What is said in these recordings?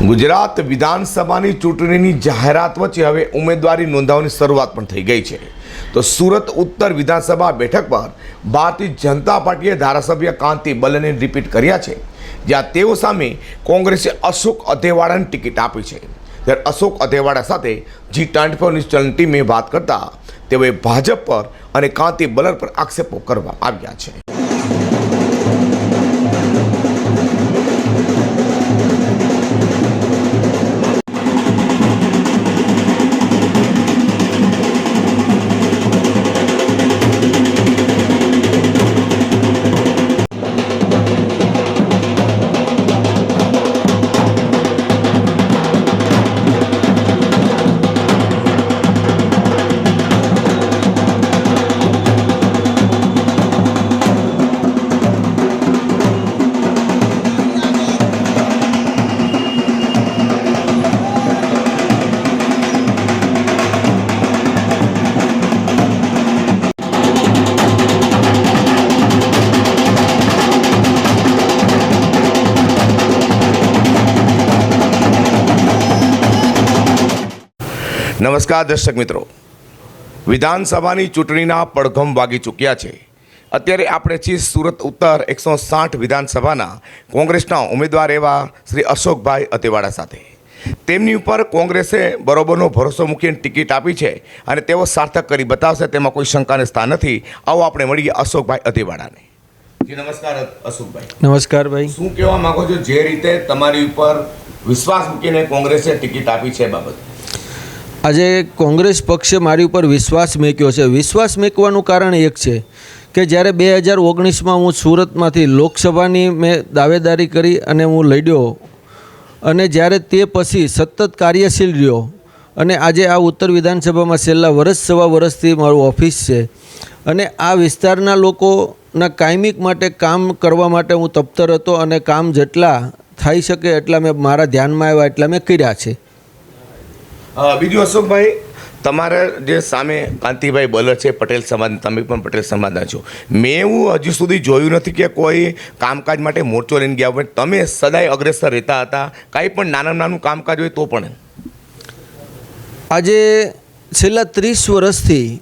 ગુજરાત વિધાનસભાની ચૂંટણીની જાહેરાત વચ્ચે હવે ઉમેદવારી નોંધાવવાની શરૂઆત પણ થઈ ગઈ છે. તો સુરત ઉત્તર વિધાનસભા બેઠક પર ભારતીય જનતા પાર્ટીએ ધારાસભ્ય કાંતિ બલને રિપીટ કર્યા છે, જ્યાં તેઓ સામે કોંગ્રેસે અશોક અધેવાડાની ટિકિટ આપી છે. ત્યારે અશોક અધેવાડા સાથે જી ટ્વેન્ટી ફોર ન્યૂઝ ટીમે વાત કરતા તેઓએ ભાજપ પર અને કાંતિ બલર પર આક્ષેપો કરવામાં આવ્યા છે. નમસ્કાર દર્શક મિત્રો. વિધાનસભાની ચૂંટણીના પડઘમ વાગી ચૂક્યા છે. અત્યારે આપણે છીએ સુરત ઉત્તર એકસો સાઠ વિધાનસભાના કોંગ્રેસના ઉમેદવાર એવા શ્રી અશોકભાઈ અતેવાડા સાથે. તેમની ઉપર કોંગ્રેસે બરોબરનો ભરોસો મૂકીને ટિકિટ આપી છે અને તેઓ સાર્થક કરી બતાવશે તેમાં કોઈ શંકાને સ્થાન નથી. આવો આપણે મળીએ અશોકભાઈ અતેવાડાને. નમસ્કાર અશોકભાઈ. નમસ્કાર ભાઈ. શું કહેવા માંગો છો? જે રીતે તમારી ઉપર વિશ્વાસ મૂકીને કોંગ્રેસે ટિકિટ આપી છે એ બાબત. આજે કોંગ્રેસ પક્ષે મારી ઉપર વિશ્વાસ મેક્યો છે. વિશ્વાસ મેકવાનું કારણ એક છે કે જ્યારે બે હજાર ઓગણીસમાં હું સુરતમાંથી લોકસભાની મેં દાવેદારી કરી અને હું લડ્યો અને જ્યારે તે પછી સતત કાર્યશીલ રહ્યો અને આજે આ ઉત્તર વિધાનસભામાં છેલ્લા વર્ષ સવા વર્ષથી મારું ઓફિસ છે અને આ વિસ્તારના લોકોના કાયમિક માટે કામ કરવા માટે હું તપ્તર હતો અને કામ જેટલા થઈ શકે એટલા મેં મારા ધ્યાનમાં આવ્યા એટલા મેં કર્યા છે. બીજું અશોકભાઈ? તમારા જે સામે કાંતિભાઈ બલર છે પટેલ સમાજ તમે પણ પટેલ સમાજના છો. મેં એવું હજુ સુધી જોયું નથી કે કોઈ કામકાજ માટે મોરચો લઈને ગયા હોય. તમે સદાય અગ્રેસર રહેતા હતા. કાંઈ પણ નાનું નાનું કામકાજ હોય તો પણ. આજે છેલ્લા ત્રીસ વર્ષથી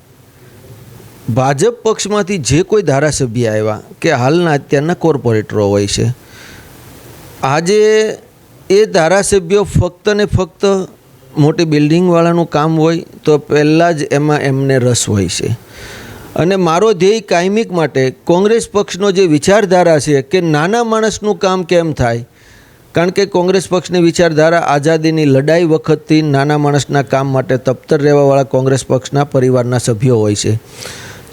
ભાજપ પક્ષમાંથી જે કોઈ ધારાસભ્ય આવ્યા કે હાલના અત્યારના કોર્પોરેટરો હોય છે આજે એ ધારાસભ્યો ફક્ત ને ફક્ત મોટી બિલ્ડિંગવાળાનું કામ હોય તો પહેલાં જ એમાં એમને રસ હોય છે. અને મારો ધ્યેય કાયમિક માટે કોંગ્રેસ પક્ષનો જે વિચારધારા છે કે નાના માણસનું કામ કેમ થાય? કારણ કે કોંગ્રેસ પક્ષની વિચારધારા આઝાદીની લડાઈ વખતથી નાના માણસના કામ માટે તપ્તર રહેવાવાળા કોંગ્રેસ પક્ષના પરિવારના સભ્યો હોય છે.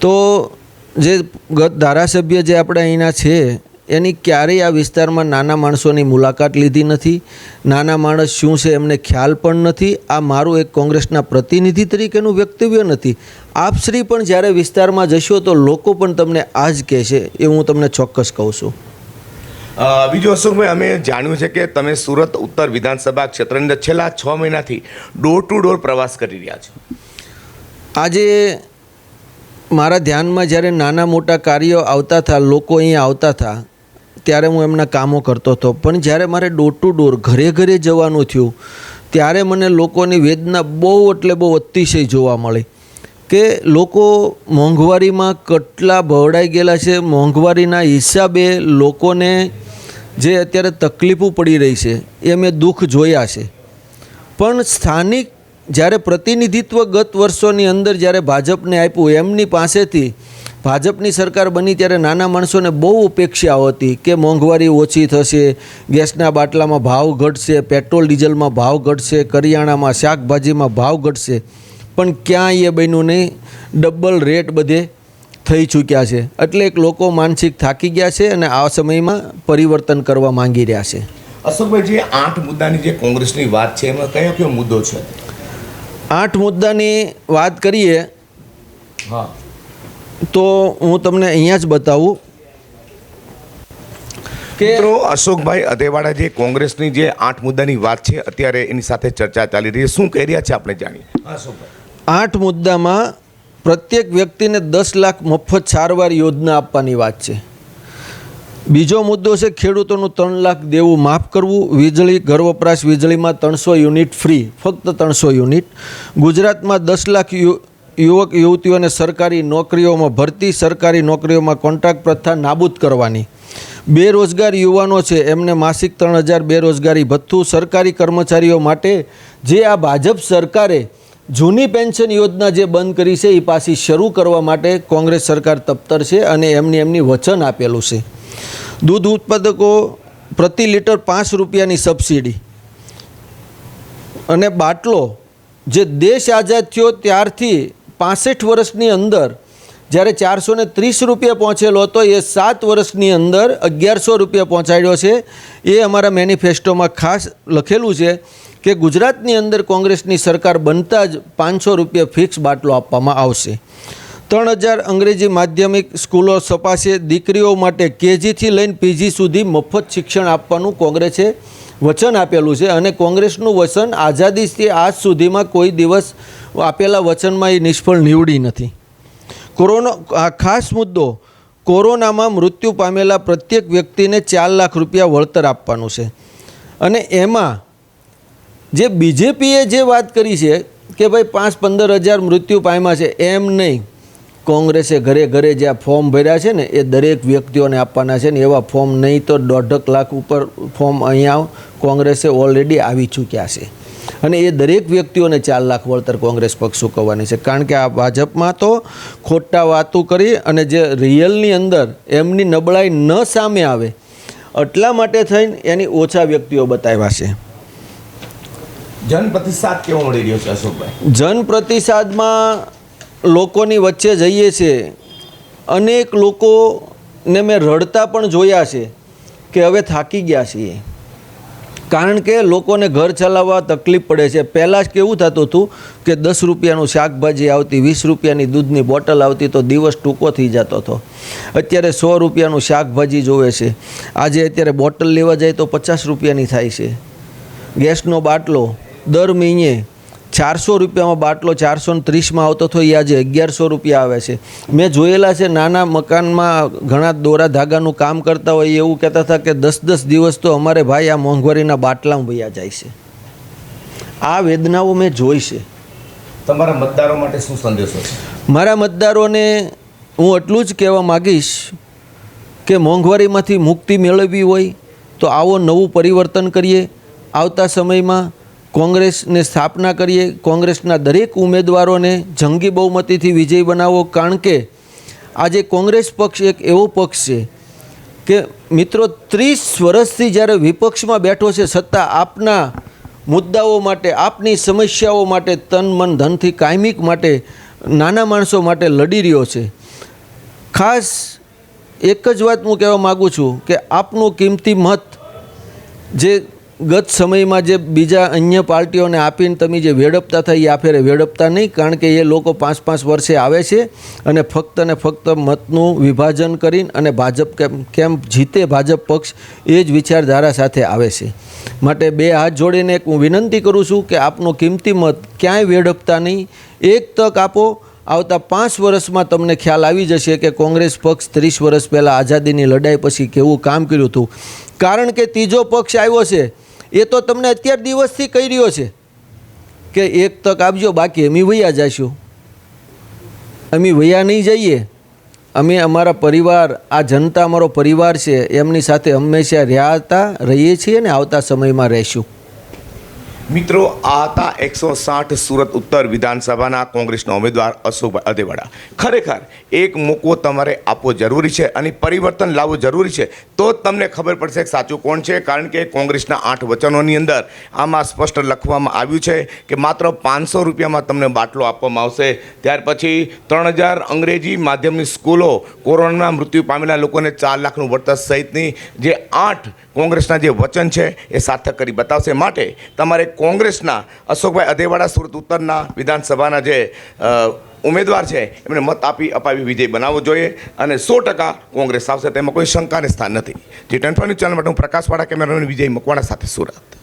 તો જે ગત ધારાસભ્ય જે આપણે અહીંના છે એની ક્યારેય આ વિસ્તારમાં નાના માણસોની મુલાકાત લીધી નથી. નાના માણસ શું છે એમને ખ્યાલ પણ નથી. આ મારું એક કોંગ્રેસના પ્રતિનિધિ તરીકેનું વક્તવ્ય નથી. આપશ્રી પણ જ્યારે વિસ્તારમાં જશો તો લોકો પણ તમને આ જ કહેશે એ હું તમને ચોક્કસ કહું છું. બીજું અશોકભાઈ અમે જાણ્યું છે કે તમે સુરત ઉત્તર વિધાનસભા ક્ષેત્રની અંદર છેલ્લા છ મહિનાથી ડોર ટુ ડોર પ્રવાસ કરી રહ્યા છો. આજે મારા ધ્યાનમાં જ્યારે નાના મોટા કાર્યો આવતા હતા લોકો અહીંયા આવતા હતા ત્યારે હું એમના કામો કરતો હતો. પણ જ્યારે મારે ડોર ટુ ડોર ઘરે ઘરે જવાનું થયું, ત્યારે મને લોકોની વેદના બહુ એટલે બહુ અતિશય જોવા મળી કે લોકો મોંઘવારીમાં કેટલા ભવડાઈ ગયેલા છે. મોંઘવારીના હિસાબે લોકોને જે અત્યારે તકલીફો પડી રહી છે, એ મેં દુઃખ જોયા છે. પણ સ્થાનિક જ્યારે પ્રતિનિધિત્વ ગત વર્ષોની અંદર જ્યારે ભાજપને આપ્યું, એમની પાસેથી ભાજપની સરકાર બની ત્યારે નાના માણસોને બહુ અપેક્ષાઓ હતી કે મોંઘવારી ઓછી થશે ગેસના બાટલામાં ભાવ ઘટશે પેટ્રોલ ડીઝલમાં ભાવ ઘટશે કરિયાણામાં શાકભાજીમાં ભાવ ઘટશે. પણ ક્યાંય એ બન્યું નહીં ડબલ રેટ બધે થઈ ચૂક્યા છે. એટલે એક લોકો માનસિક થાકી ગયા છે અને આ સમયમાં પરિવર્તન કરવા માંગી રહ્યા છે. અશોકભાઈ જે આઠ મુદ્દાની જે કોંગ્રેસની વાત છે એમાં કયો કયો મુદ્દો છે? આઠ મુદ્દાની વાત કરીએ. હા. તો હું તમને અહીંયા જ બતાવું કે મિત્રો અશોકભાઈ અધેવાડા જે કોંગ્રેસની જે આઠ મુદ્દાની વાત છે અત્યારે એની સાથે ચર્ચા ચાલી રહી છે. શું કહી રહ્યા છે આપણે જાણીએ? આઠ મુદ્દામાં પ્રત્યેક વ્યક્તિને દસ લાખ મફત સારવાર યોજના આપવાની વાત છે. બીજો મુદ્દો છે ખેડૂતોનું ત્રણ લાખ દેવું માફ કરવું વીજળી ઘર વપરાશ વીજળીમાં ત્રણસો યુનિટ ફ્રી ફક્ત ત્રણસો યુનિટ. ગુજરાતમાં દસ લાખ યુ યુવક, યુવતીઓને સરકારી નોકરીઓમાં ભરતી, સરકારી નોકરીઓમાં કોન્ટ્રાક્ટ પ્રથા નાબૂદ કરવાની. બેરોજગાર યુવાનો છે, એમને માસિક ત્રણ હજાર બેરોજગારી ભથ્થું સરકારી કર્મચારીઓ માટે જે આ ભાજપ સરકારે જૂની પેન્શન યોજના જે બંધ કરી છે, એ પાછી શરૂ કરવા માટે કોંગ્રેસ સરકાર તપ્તર છે અને એમની એમની વચન આપેલું છે. દૂધ ઉત્પાદકો પ્રતિ લીટર પાંચ રૂપિયાની સબસિડી. અને બાટલો જે દેશ આઝાદ થયો ત્યારથી પાસઠ વર્ષની અંદર જ્યારે ચારસો ને ત્રીસ રૂપિયા પહોંચેલો હતો, એ સાત વર્ષની અંદર અગિયારસો રૂપિયા પહોંચાડ્યો છે. એ અમારા મેનિફેસ્ટોમાં ખાસ લખેલું છે કે ગુજરાતની અંદર કોંગ્રેસની સરકાર બનતા જ પાંચસો રૂપિયા ફિક્સ બાટલો આપવામાં આવશે. ત્રણ હજાર અંગ્રેજી માધ્યમિક સ્કૂલો સપાશે દીકરીઓ માટે કેજીથી લઈને પીજી સુધી મફત શિક્ષણ આપવાનું કોંગ્રેસે વચન આપેલું છે અને કોંગ્રેસનું વચન આઝાદીથી આજ સુધીમાં કોઈ દિવસ આપેલા વચનમાં એ નિષ્ફળ નીવડી નથી. કોરોના, આ ખાસ મુદ્દો, કોરોનામાં મૃત્યુ પામેલા પ્રત્યેક વ્યક્તિને ચાર લાખ રૂપિયા વળતર આપવાનું છે. અને એમાં જે બીજેપીએ જે વાત કરી છે કે ભાઈ પાંચ પંદર હજાર મૃત્યુ પામ્યા છે, એમ નહીં. કોંગ્રેસે ઘરે ઘરે જે આ ફોર્મ ભર્યા છે ને એ દરેક વ્યક્તિઓને આપવાના છે ને એવા ફોર્મ નહીં તો દોઢક લાખ ઉપર ફોર્મ અહીંયા કોંગ્રેસે ઓલરેડી આવી ચૂક્યા છે. અને એ દરેક વ્યક્તિઓને ચાર લાખ વળતર કોંગ્રેસ પક્ષ ચૂકવવાની છે. કારણ કે આ ભાજપમાં તો ખોટા વાતો કરી અને જે રિયલની અંદર એમની નબળાઈ ન સામે આવે એટલા માટે થઈને એની ઓછા વ્યક્તિઓ બતાવ્યા છે. જન પ્રતિસાદ કેવો મળી રહ્યો છે અશોકભાઈ? જન પ્રતિસાદમાં લોકોની વચ્ચે જઈએ છીએ અનેક લોકોને મેં રડતા પણ જોયા છે કે હવે થાકી ગયા છીએ. કારણ કે લોકોને ઘર ચલાવવા તકલીફ પડે છે. પહેલાં જ કેવું થતું હતું કે દસ રૂપિયાનું શાકભાજી આવતી, વીસ રૂપિયાની દૂધની બોટલ આવતી તો દિવસ ટૂંકો થઈ જતો હતો. અત્યારે સો રૂપિયાનું શાકભાજી જોવે છે. આજે અત્યારે બોટલ લેવા જાય તો પચાસ રૂપિયાની થાય છે. ગેસનો બાટલો દર મહિને ચારસો રૂપિયામાં બાટલો ચારસો ને ત્રીસમાં આવતો હતો એ આજે અગિયારસો રૂપિયા આવે છે. મેં જોયેલા છે નાના મકાનમાં ઘણા દોરા ધાગાનું કામ કરતા હોય એવું કહેતા હતા કે દસ દસ દિવસ તો અમારે ભાઈ આ મોંઘવારીના બાટલામાં ભૈયા જાય છે. આ વેદનાઓ મેં જોઈ છે. તમારા મતદારો માટે શું સંદેશો છે? મારા મતદારોને હું એટલું જ કહેવા માગીશ કે મોંઘવારીમાંથી મુક્તિ મેળવવી હોય તો આવો નવું પરિવર્તન કરીએ. આવતા સમયમાં કોંગ્રેસને સ્થાપના કરીએ, કોંગ્રેસના દરેક ઉમેદવારોને જંગી બહુમતીથી વિજય બનાવો. કારણ કે આજે કોંગ્રેસ પક્ષ એક એવો પક્ષ છે કે મિત્રો ત્રીસ વર્ષથી જ્યારે વિપક્ષમાં બેઠો છે છતાં આપના મુદ્દાઓ માટે, આપની સમસ્યાઓ માટે, તન, મન, ધનથી કાયમિક માટે, નાના માણસો માટે લડી રહ્યો છે. ખાસ એક જ વાત હું કહેવા માગું છું કે આપનું કિંમતી મત જે ગત સમયમાં જે બીજા અન્ય પાર્ટીઓને આપીને તમે જે વેડપતા થાય એ આ ફેરે વેડપતા નહીં, કારણ કે એ લોકો પાંચ પાંચ વર્ષે આવે છે અને ફક્ત ને ફક્ત મતનું વિભાજન કરીને અને ભાજપ કેમ કેમ જીતે ભાજપ પક્ષ, એ જ વિચારધારા સાથે આવે છે. માટે બે હાથ જોડીને એક હું વિનંતી કરું છું કે આપનો કિંમતી મત ક્યાંય વેડપતા નહીં. એક તક આપો, આવતા પાંચ વર્ષમાં તમને ખ્યાલ આવી જશે કે કોંગ્રેસ પક્ષ ત્રીસ વર્ષ પહેલાં આઝાદીની લડાઈ પછી કેવું કામ કર્યું હતું. કારણ કે ત્રીજો પક્ષ આવ્યો છે એ તો તમને અત્યાર દિવસથી કહી રહ્યો છે કે એક તક આપજો, બાકી અમે વૈયા જઈશું અમે વૈયા નહીં જઈએ. અમે અમારા પરિવાર, આ જનતા અમારો પરિવાર છે, એમની સાથે હંમેશા રહ્યા હતા, રહીએ છીએ ને આવતા સમયમાં રહીશું. મિત્રો, આ હતા એકસો સાઠ સુરત ઉત્તર વિધાનસભાના કોંગ્રેસના ઉમેદવાર અશોકભાઈ અદેવાડા ખરેખર, એક મૂકવો તમારે આપવો જરૂરી છે અને પરિવર્તન લાવવું જરૂરી છે, તો જ તમને ખબર પડશે સાચું કોણ છે, કારણ કે કોંગ્રેસના આઠ વચનોની અંદર આમાં સ્પષ્ટ લખવામાં આવ્યું છે કે માત્ર પાંચસો રૂપિયામાં તમને બાટલો આપવામાં આવશે. ત્યાર પછી ત્રણ હજાર અંગ્રેજી માધ્યમની સ્કૂલો કોરોના મૃત્યુ પામેલા લોકોને ચાર લાખનું વળતર સહિતની જે આઠ કોંગ્રેસના જે વચન છે એ સાર્થક કરી બતાવશે. માટે તમારે કોંગ્રેસના, અશોકભાઈ અધેવાડા સુરત ઉત્તરના વિધાનસભાના જે ઉમેદવાર છે, એમને મત આપી અપાવી વિજય બનાવવો જોઈએ અને સો ટકા કોંગ્રેસ આવશે, તેમાં કોઈ શંકાને સ્થાન નથી. જે ટેન્ફોની ચેનલ માટે હું પ્રકાશવાળા કેમેરામેન વિજય મકવાણા સાથે સુરત.